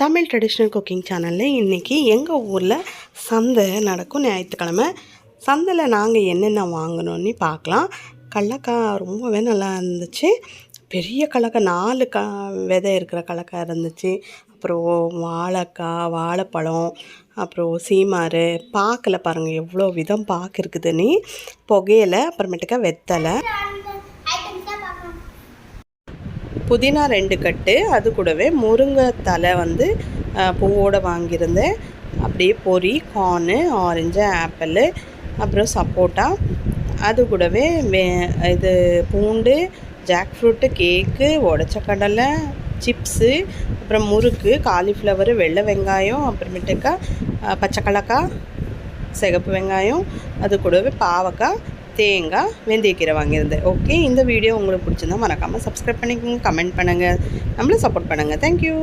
Tamil traditional cooking சேனலில் இன்றைக்கி எங்கள் ஊரில் சந்தை நடக்கும் ஞாயிற்றுக்கிழமை. சந்தையில் நாங்கள் என்னென்ன வாங்கணும்னு பார்க்கலாம். கடலக்காய் ரொம்பவே நல்லா இருந்துச்சு. பெரிய கடலக்காய் நாலு க விதை இருக்கிற கடலக்காய் இருந்துச்சு. அப்புறம் வாழைக்காய் வாழைப்பழம் அப்புறம் சீமாறு. பாக்கில் பாருங்கள் எவ்வளோ விதம் பாக்கு இருக்குதுன்னு. புகையில அப்புறமேட்டுக்கா வெத்தலை. புதினா ரெண்டு கட்டு அது கூடவே முருங்கை தலை வந்து பூவோடு பூவோட வாங்கியிருந்தேன். அப்படியே பொரி கார்னு ஆரஞ்சு ஆப்பிள் அப்புறம் சப்போட்டா அது கூடவே வே இது பூண்டு ஜாக் ஃப்ரூட்டு கேக்கு உடச்ச கடலை சிப்ஸு அப்புறம் முறுக்கு காலிஃப்ளவரு வெள்ளை வெங்காயம் அப்புறமேட்டுக்கா அஹ், பச்சை சிகப்பு வெங்காயம் அது கூடவே பாவக்காய் தேங்காய் வெந்தயக்கீரை வாங்கியிருந்தேன். ஓகே இந்த வீடியோ உங்களுக்கு பிடிச்சிருந்தா மறக்காமல் சப்ஸ்கிரைப் பண்ணிக்கோங்க கமெண்ட் பண்ணுங்கள் நம்மளும் சப்போர்ட் பண்ணுங்கள் தேங்க்யூ